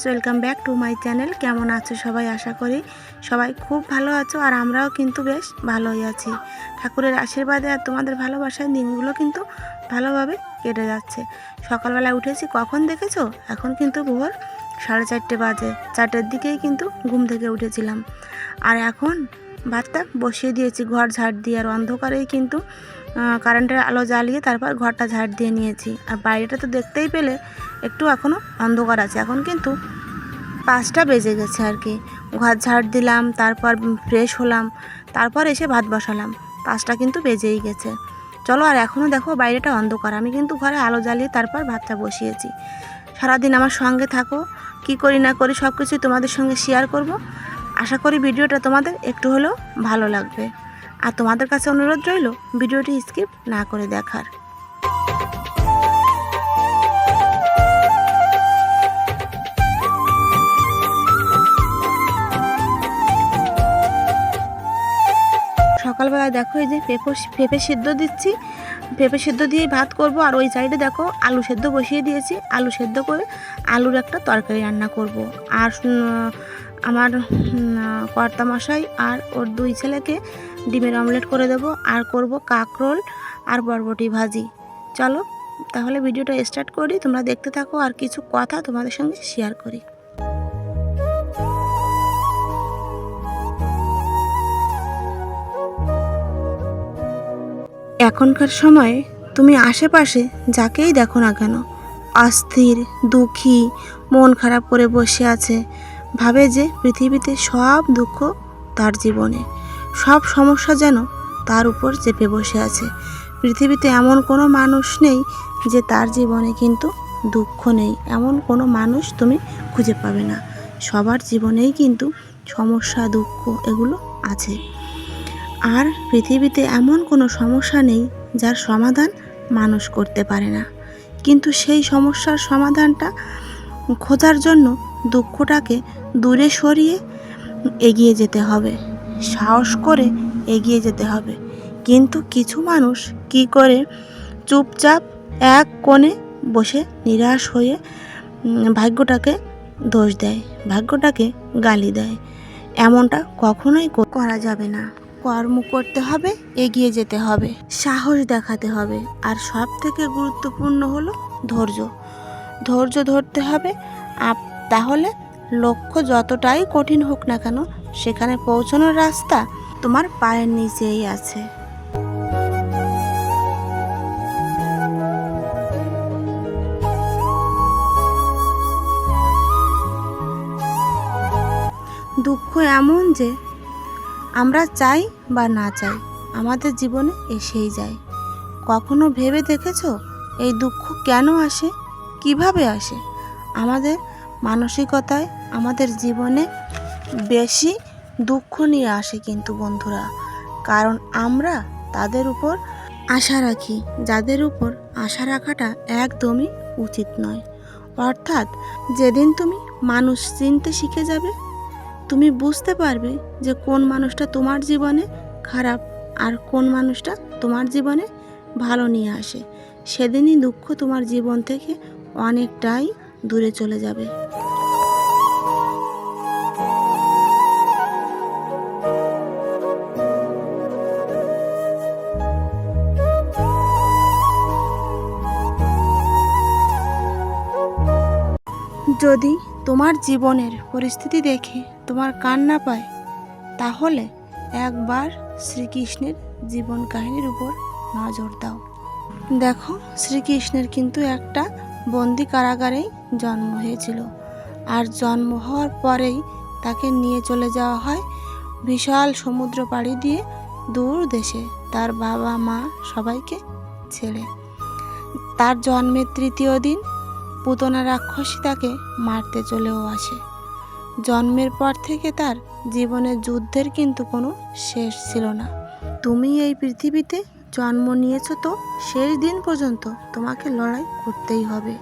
Friends welcome back to my channel কেমন আছো সবাই? আশা করি সবাই খুব ভালো আছো আর আমরাও কিন্তু বেশ ভালোই আছি। ঠাকুরের আশীর্বাদে আর তোমাদের ভালোবাসায় দিনগুলো কিন্তু ভালোভাবে কেটে যাচ্ছে। সকালবেলা উঠেছি, কখন দেখেছ? এখন কিন্তু ভোর সাড়ে চারটে বাজে। চারটের দিকেই কিন্তু ঘুম থেকে উঠেছিলাম। আর এখন ভাতটা বসিয়ে দিয়েছি, ঘর ঝাড় দিয়ে। আর অন্ধকারেই কিন্তু কারেন্টের আলো জ্বালিয়ে তারপর ঘরটা ঝাড় দিয়ে নিয়েছি। আর বাইরেটা তো দেখতেই পেলে, একটু এখনও অন্ধকার আছে। এখন কিন্তু পাঁচটা বেজে গেছে আর কি। ঘর ঝাড় দিলাম, তারপর ফ্রেশ হলাম, তারপর এসে ভাত বসালাম। পাঁচটা কিন্তু বেজেই গেছে। চলো আর এখনও দেখো বাইরেটা অন্ধকার। আমি কিন্তু ঘরে আলো জ্বালিয়ে তারপর ভাতটা বসিয়েছি। সারাদিন আমার সঙ্গে থাকো, কি করি না করি সব কিছুই তোমাদের সঙ্গে শেয়ার করব। আশা করি ভিডিওটা তোমাদের একটু হলেও ভালো লাগবে। আর তোমাদের কাছে অনুরোধ রইল ভিডিওটি স্কিপ না করে দেখার। সকালবেলা দেখো এই যে পেঁপে পেঁপে সিদ্ধ দিচ্ছি। পেঁপে সিদ্ধ দিয়ে ভাত করব আর ওই সাইডে দেখো আলু সেদ্ধ বসিয়ে দিয়েছি। আলু সেদ্ধ করে আলুর একটা তরকারি রান্না করব। আর আমার উম, কর্তা মশাই আর ওর দুই ছেলেকে ডিমের অমলেট করে দেব। আর করব কাকরোল আর বরবটি ভাজি। চলো তাহলে ভিডিওটা স্টার্ট করি। তোমরা দেখতে থাকো আর কিছু কথা তোমাদের সঙ্গে শেয়ার করি। এখনকার সময়ে তুমি আশেপাশে যাকেই দেখো না কেন অস্থির দুঃখী মন খারাপ করে বসে আছে। ভাবে যে পৃথিবীতে সব দুঃখ তার জীবনে, সব সমস্যা যেন তার উপর চেপে বসে আছে। পৃথিবীতে এমন কোনো মানুষ নেই যে তার জীবনে কিন্তু দুঃখ নেই। এমন কোনো মানুষ তুমি খুঁজে পাবে না। সবার জীবনেই কিন্তু সমস্যা, দুঃখ এগুলো আছে। আর পৃথিবীতে এমন কোনো সমস্যা নেই যার সমাধান মানুষ করতে পারে না। কিন্তু সেই সমস্যার সমাধানটা খোঁজার জন্য দুঃখটাকে দূরে সরিয়ে এগিয়ে যেতে হবে। সাহস করে এগিয়ে যেতে হবে। কিন্তু কিছু মানুষ কি করে চুপচাপ এক কোণে বসে নিরাশ হয়ে ভাগ্যটাকে দোষ দেয়, ভাগ্যটাকে গালি দেয়? এমনটা কখনোই করা যাবে না। কর্ম করতে হবে, এগিয়ে যেতে হবে। সাহস দেখাতে হবে। আর সব থেকে গুরুত্বপূর্ণ হলো ধৈর্য। ধৈর্য ধরতে হবে আপ- তাহলে লক্ষ্য যতটাই কঠিন হোক না কেন, সেখানে পৌঁছানোর রাস্তা তোমার পায়ের নিচেই আছে। দুঃখ এমন যে আমরা চাই বা না চাই, আমাদের জীবনে এসেই যায়। কখনো ভেবে দেখেছ এই দুঃখ কেন আসে? কীভাবে আসে? আমাদের মানসিকতায় আমাদের জীবনে বেশি দুঃখ নিয়ে আসে কিন্তু বন্ধুরা। কারণ আমরা তাদের উপর আশা রাখি, যাদের উপর আশা রাখাটা একদমই উচিত নয়। অর্থাৎ যেদিন তুমি মানুষ চিনতে শিখে যাবে, তুমি বুঝতে পারবে যে কোন মানুষটা তোমার জীবনে খারাপ আর কোন মানুষটা তোমার জীবনে ভালো নিয়ে আসে। সেদিনই দুঃখ তোমার জীবন থেকে অনেকটাই দূরে চলে যাবে। যদি তোমার জীবনের পরিস্থিতি দেখে তোমার কান্না পায়, তাহলে একবার শ্রীকৃষ্ণের জীবন কাহিনীর উপর নজর দাও। দেখো, শ্রীকৃষ্ণের কিন্তু একটা বন্দি কারাগারেই জন্ম হয়েছিল। আর জন্ম হওয়ার পরেই তাকে নিয়ে চলে যাওয়া হয় বিশাল সমুদ্র পাড়ি দিয়ে দূর দেশে তার বাবা, মা সবাইকে ছেড়ে। তার জন্মের তৃতীয় দিন পুতনা রাক্ষসী তাকে মারতে চলেও আসে। জন্মের পর থেকে তার জীবনের যুদ্ধের কিন্তু কোনো শেষ ছিল না। তুমি এই পৃথিবীতে জন্ম নিয়েছো তো, শেষ দিন পর্যন্ত তোমাকে লড়াই করতেই হবে।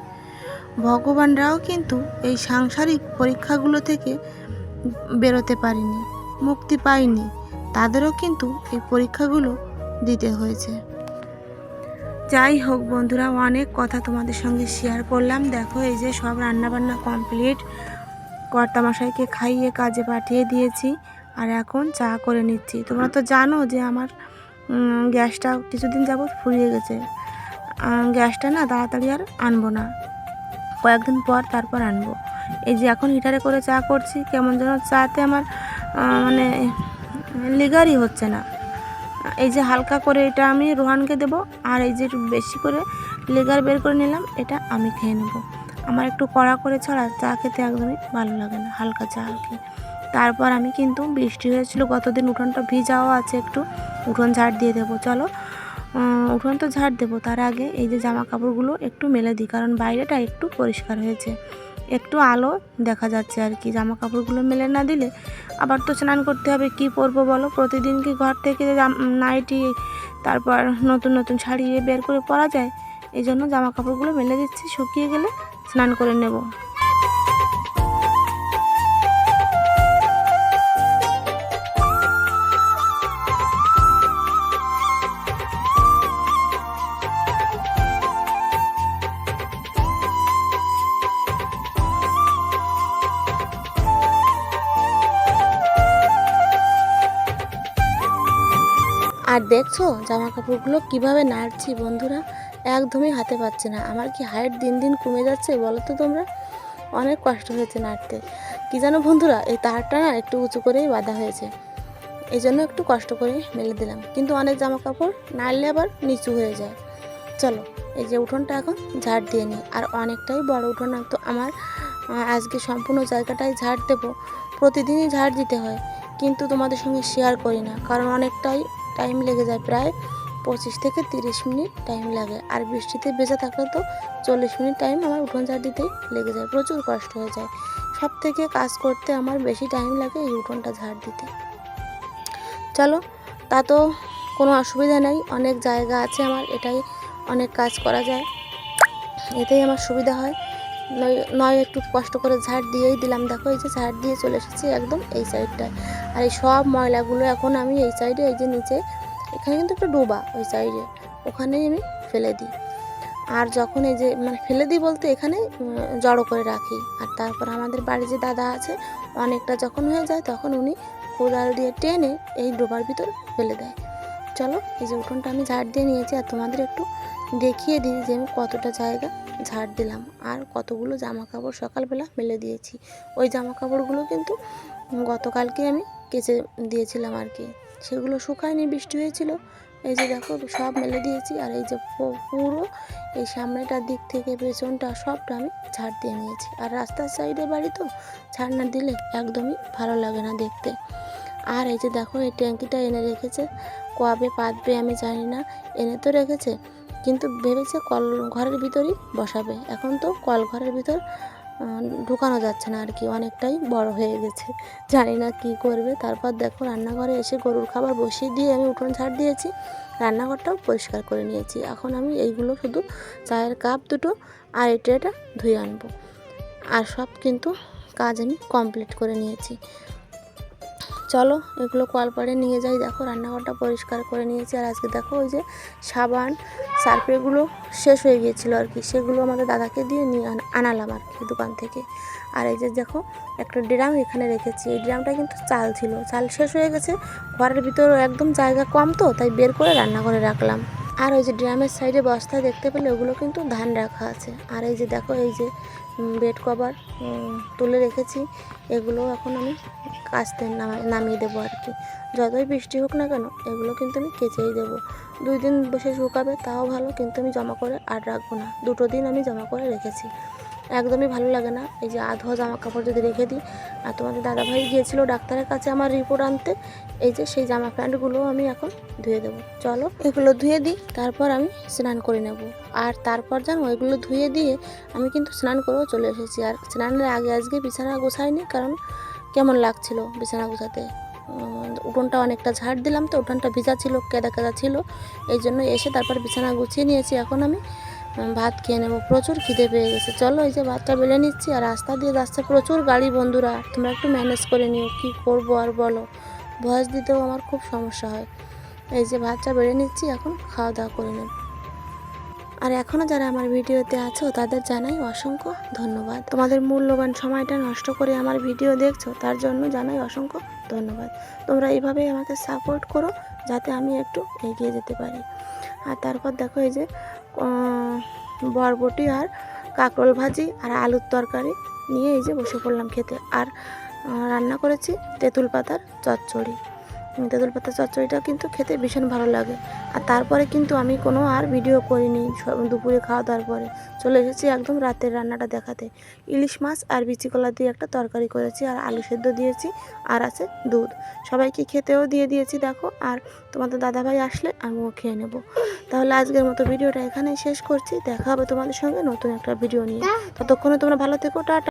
ভগবানরাও কিন্তু এই সাংসারিক পরীক্ষাগুলো থেকে বেরোতে পারেনি, মুক্তি পায়নি। তাদেরও কিন্তু এই পরীক্ষাগুলো দিতে হয়েছে। যাই হোক বন্ধুরা, অনেক কথা তোমাদের সঙ্গে শেয়ার করলাম। দেখো এই যে সব রান্নাবান্না কমপ্লিট কর্তামশাইকে খাইয়ে কাজে পাঠিয়ে দিয়েছি। আর এখন চা করে নিচ্ছি। তোমরা তো জানো যে আমার গ্যাসটা কিছুদিন যাবৎ ফুরিয়ে গেছে। গ্যাসটা না তাড়াতাড়ি আর আনব না। কয়েকদিন পর তারপর আনব। এই যে এখন হিটারে করে চা করছি, কেমন যেন চাতে আমার মানে লিগারই হচ্ছে না। এই যে হালকা করে এটা আমি রোহানকে দেব, আর এই যে একটু বেশি করে লেগার বের করে নিলাম, এটা আমি খেয়ে নেব। আমার একটু কড়া করে ছাড়া চা খেতে একদমই ভালো লাগে না, হালকা চা আর কি। তারপর আমি কিন্তু বৃষ্টি হয়েছিল, গতদিন উঠোনটা ভিজাও আছে একটু, উঠোন ঝাড় দিয়ে দেবো, চলো। উঠোন তো ঝাড় দেবো, তার আগে এই যে জামা কাপড়গুলো একটু মেলে দিই, কারণ বাইরেটা একটু পরিষ্কার হয়েছে। একটু আলো দেখা যাচ্ছে আর কি জামা কাপড়গুলো মেলে না দিলে আবার তো স্নান করতে হবে, কি পরবো বলো? প্রতিদিন কি ঘর থেকে নাইটি, তারপর নতুন নতুন শাড়ি বের করে পরা যায়? এই জন্য জামা কাপড়গুলো মেলে দিচ্ছি, শুকিয়ে গেলে স্নান করে নেব। আর দেখছ জামা কাপড়গুলো কীভাবে নাড়ছি বন্ধুরা? একদমই হাতে পাচ্ছে না। আমার কি হাইট দিন দিন কমে যাচ্ছে বলো তো তোমরা? অনেক কষ্ট হয়েছে নাড়তে। কি জানো বন্ধুরা, এই তারটা না একটু উঁচু করেই বাঁধা হয়েছে। এই জন্য একটু কষ্ট করে মেলে দিলাম। কিন্তু অনেক জামা কাপড় নাড়লে আবার নিচু হয়ে যায়। চলো, এই যে উঠোনটা এখন ঝাড় দিয়ে নিই। আর অনেকটাই বড় উঠোন তো আমার। আজকে সম্পূর্ণ জায়গাটাই ঝাড় দেবো। প্রতিদিনই ঝাড় দিতে হয়। কিন্তু তোমাদের সঙ্গে শেয়ার করি না। কারণ অনেকটাই টাইম লেগে যায়, প্রায় পঁচিশ থেকে তিরিশ মিনিট টাইম লাগে। আর বৃষ্টিতে ভেজা থাকলে তো চল্লিশ মিনিট টাইম আমার উঠোন ঝাড় দিতেই লেগে যায়, প্রচুর কষ্ট হয়ে যায়। সব থেকে কাজ করতে আমার বেশি টাইম লাগে এই উঠোনটা ঝাড় দিতে। চলো, তা তো কোনো অসুবিধা নেই, অনেক জায়গা আছে আমার, এটাই অনেক কাজ করা যায়। এতেই আমার সুবিধা হয়। নয় নয় একটু কষ্ট করে ঝাড় দিয়েই দিলাম। দেখো, এই যে ঝাড় দিয়ে চলে এসেছি একদম এই সাইডটায়। আর এই সব ময়লাগুলো এখন আমি এই সাইডে, এই যে নিচে, এখানে কিন্তু একটু ডোবা ওই সাইডে, ওখানেই আমি ফেলে দিই। আর যখন এই যে মানে ফেলে দিই বলতে এখানে জড়ো করে রাখি। আর তারপর আমাদের বাড়ি যে দাদা আছে, অনেকটা যখন হয়ে যায় তখন উনি কোদাল দিয়ে টেনে এই ডোবার ভিতর ফেলে দেয়। চলো, এই যে উঠোনটা আমি ঝাড় দিয়ে নিয়েছি আর তোমাদের একটু দেখিয়ে দিই যে আমি কতটা জায়গা ঝাড় দিলাম। আর কতগুলো জামা কাপড় সকালবেলা মেলে দিয়েছি। ওই জামা কাপড়গুলো কিন্তু গতকালকে আমি কেচে দিয়েছিলাম আর কি। সেগুলো শুকায়নি, বৃষ্টি হয়েছিল। এই যে দেখো, সব মেলে দিয়েছি আর এই যে পুরো এই সামনেটার দিক থেকে পেছনটা সবটা আমি ঝাড় দিয়ে নিয়েছি। আর রাস্তার সাইডে বাড়ি তো, ঝাড় না দিলে একদমই ভালো লাগে না দেখতে। আর এই যে দেখো, এই ট্যাঙ্কিটা এনে রেখেছে কবে পাতবে আমি জানি না, এনে তো রেখেছে। কিন্তু ভেবেছে কল ঘরের ভিতরই বসাবে। এখন তো কল ঘরের ভিতর ঢুকানো যাচ্ছে না আর কি, অনেকটাই বড় হয়ে গেছে। জানি না কি করবে। তারপর দেখো রান্নাঘরে এসে গরুর খাবার বসিয়ে দিয়ে আমি উঠোন ছাড় দিয়েছি, রান্নাঘরটাও পরিষ্কার করে নিয়েছি। এখন আমি এইগুলো শুধু চায়ের কাপ দুটো আর এই ট্রেটা ধুয়ে আনব। আর সব কিন্তু কাজ আমি কমপ্লিট করে নিয়েছি। চলো এগুলো কলপাড়ে নিয়ে যাই। দেখো রান্নাঘরটা পরিষ্কার করে নিয়েছি। আর আজকে দেখো ওই যে সাবান, সার্ফেগুলো শেষ হয়ে গিয়েছিল আর কি। সেগুলো আমাদের দাদাকে দিয়ে নিয়ে আন- আনালাম আর কি দোকান থেকে। আর এই যে দেখো একটা ড্রাম এখানে রেখেছি। এই ড্রামটা কিন্তু চাল ছিল। চাল শেষ হয়ে গেছে। ঘরের ভিতর একদম জায়গা কম তো, তাই বের করে রান্নাঘরে রাখলাম। আর ওই যে ড্রামের সাইডে বস্তা দেখতে পেলে ওগুলো কিন্তু ধান রাখা আছে। আর এই যে দেখো, এই যে বেড কভার তুলে রেখেছি। এগুলো এখন আমি কাস্তে নামা- নামিয়ে দেবো আর কি। যতই বৃষ্টি হোক না কেন, এগুলো কিন্তু আমি কেচেই দেবো। দুই দিন বসে শুকাবে, তাও ভালো, কিন্তু আমি জমা করে আর রাখব না। দুটো দিন আমি জমা করে রেখেছি। একদমই ভালো লাগে না। এই যে আধোয়া জামা কাপড় যদি রেখে দিই। আর তোমাদের দাদাভাই গিয়েছিল ডাক্তারের কাছে আমার রিপোর্ট আনতে। এই যে সেই জামা প্যান্টগুলোও আমি এখন ধুয়ে দেবো। চলো এগুলো ধুয়ে দিই, তারপর আমি স্নান করে নেব। আর তারপর জানো, এগুলো ধুয়ে দিয়ে আমি কিন্তু স্নান করেও চলে এসেছি। আর স্নানের আগে আজকে বিছানা গোছাইনি, কারণ কেমন লাগছিল বিছানা গোছাতে। উঠোনটা অনেকটা ঝাড় দিলাম তো, উঠোনটা ভিজা ছিল, কেদা কেদা ছিল। এই জন্য এসে তারপর বিছানা গুছিয়ে নিয়েছি। এখন আমি ভাত খেয়ে নেব। প্রচুর খিদে পেয়ে গেছে। চলো এই যে ভাতটা বেলে নিচ্ছি আর রাস্তা দিয়ে যাচ্ছে প্রচুর গাড়ি বন্ধুরা। তোমরা একটু ম্যানেজ করে নিও, কী করব আর বলো? ভয়েস দিতেও আমার খুব সমস্যা হয়। এই যে ভাতটা বেড়ে নিচ্ছি, এখন খাওয়া দাওয়া করে নেব। আর এখনও যারা আমার ভিডিওতে আছো, তাদের জানাই অসংখ্য ধন্যবাদ। তোমাদের মূল্যবান সময়টা নষ্ট করে আমার ভিডিও দেখছ, তার জন্য জানাই অসংখ্য ধন্যবাদ। তোমরা এইভাবেই আমাকে সাপোর্ট করো, যাতে আমি একটু এগিয়ে যেতে পারি। আর তারপর দেখো এই যে বরবটি আর কাঁকরোল ভাজি আর আলুর তরকারি নিয়ে এই যে বসে পড়লাম খেতে। আর রান্না করেছি তেঁতুল পাতার চচ্চড়ি। তেঁতুল পাতার চচ্চড়িটা কিন্তু খেতে ভীষণ ভালো লাগে। আর তারপরে কিন্তু আমি কোনো আর ভিডিও করিনি দুপুরে খাওয়া দাওয়ার পরে। চলে এসেছি একদম রাতের রান্নাটা দেখাতে। ইলিশ মাছ আর বিচি কলা দিয়ে একটা তরকারি করেছি, আর আলু সেদ্ধ দিয়েছি, আর আছে দুধ। সবাইকে খেতেও দিয়ে দিয়েছি, দেখো। আর তোমাদের দাদাভাই আসলে আমিও খেয়ে নেব। তাহলে আজকের মতো ভিডিওটা এখানেই শেষ করছি। দেখা হবে তোমাদের সঙ্গে নতুন একটা ভিডিও নিয়ে। ততক্ষণে তোমরা ভালো থেকো, টাটা।